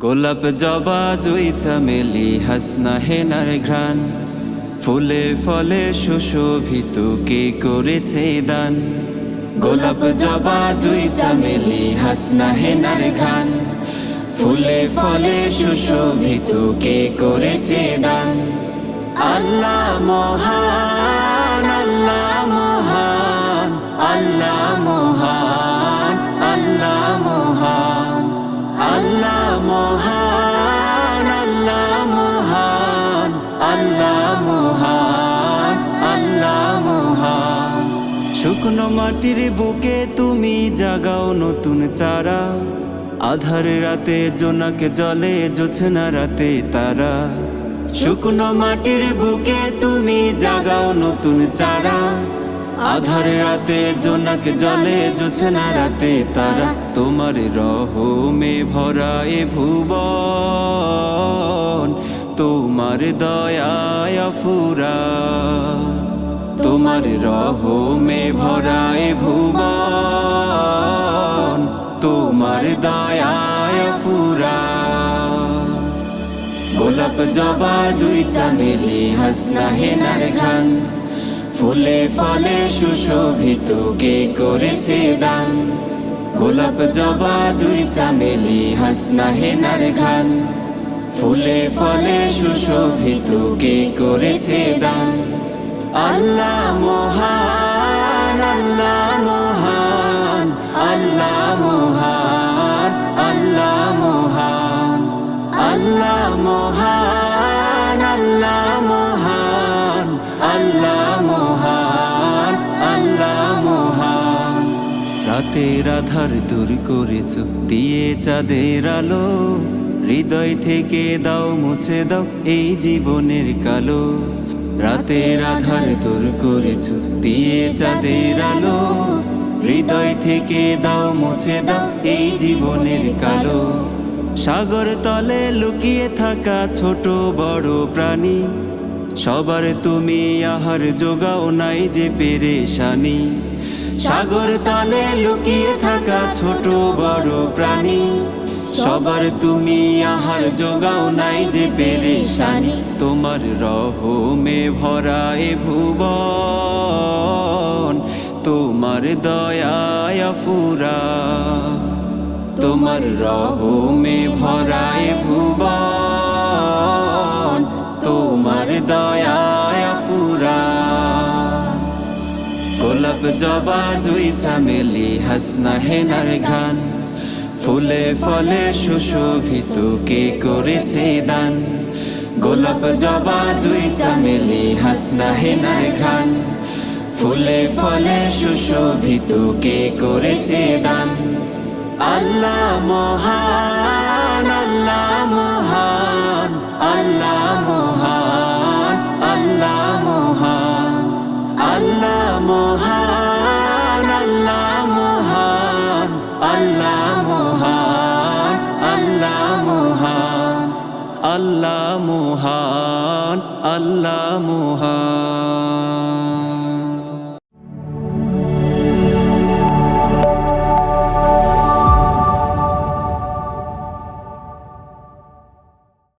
গোলাপ জবা জুই চামেলি হাসনা হেনার ঘ্রাণ। ফুলে ফলে সুশোভিত কে করেছে দান? গোলাপ জবা জুই চামেলি হাসনা হেনার ঘ্রাণ। ফুলে ফলে সুশোভিত কে করেছে দান? আল্লাহ মহান শুকনো মাটির বুকে তুমি জাগাও নতুন চারা। আধার রাতে জোনাকে জলে, জোছনা রাতে তারা। শুকনো মাটির বুকে তুমি জাগাও নতুন চারা। আধার রাতে জোনাকে জলে, জোছনা রাতে তারা। তোমার রহমে ভরা এ ভুবন, তোমার দয়ায় ফুরা। তোমার রহমে ভরা এ ভুবন, তোমার দয়ায় ফুরা। গোলাপ জবা জুই চামেলি, হাসনা হেনার ঘ্রাণ। ফুলে ফলে সুশোভিত কে করেছে দান। গোলাপ জবা জুই চামেলি, হাসনা হেনার ঘ্রাণ। ফুলে ফলে সুশোভিত কে করেছে দান। আল্লাহ মহান আল্লাহ মহান আল্লাহ মহান আল্লাহ মহান আল্লাহ মহান আল্লাহ মহান আল্লাহ মহান আল্লাহ মহান। রাতের আধার দূর করেছ দিয়ে চাঁদের আলো, হৃদয় থেকে দাও, মুছে দাও এই জীবনের কালো। রাতের আধার দূর করেছ, দিয়ে চাঁদের আলো। হৃদয় থেকে দাও, মুছে দাও এই জীবনের কালো। সাগর তলে লুকিয়ে থাকা ছোট বড় প্রাণী। সবার তুমি আহার যোগাও নাই যে পেরেশানি। সাগর তলে লুকিয়ে থাকা ছোট বড় প্রাণী। সবার তুমি আহার যোগাও নাই যে পেরেশানি। তোমার রহমে ভরা এ ভুবন, তোমার দয়ায় ফুরা। তোমার রহমে ভরায় ভুবন, তোমার দয়ায় ফুরা। গোলাপ জবা জুই চামেলি হাসনা হেনার ঘান ফুলে ফলে সুশোভিত কে করেছে দান? গোলাপ জবা জুই চামেলি হাসনা হেনার ঘ্রাণ। ফুলে ফলে সুশোভিত কে করেছে দান? আল্লাহ মহান আল্লাহ মহান আল্লাহ মহান।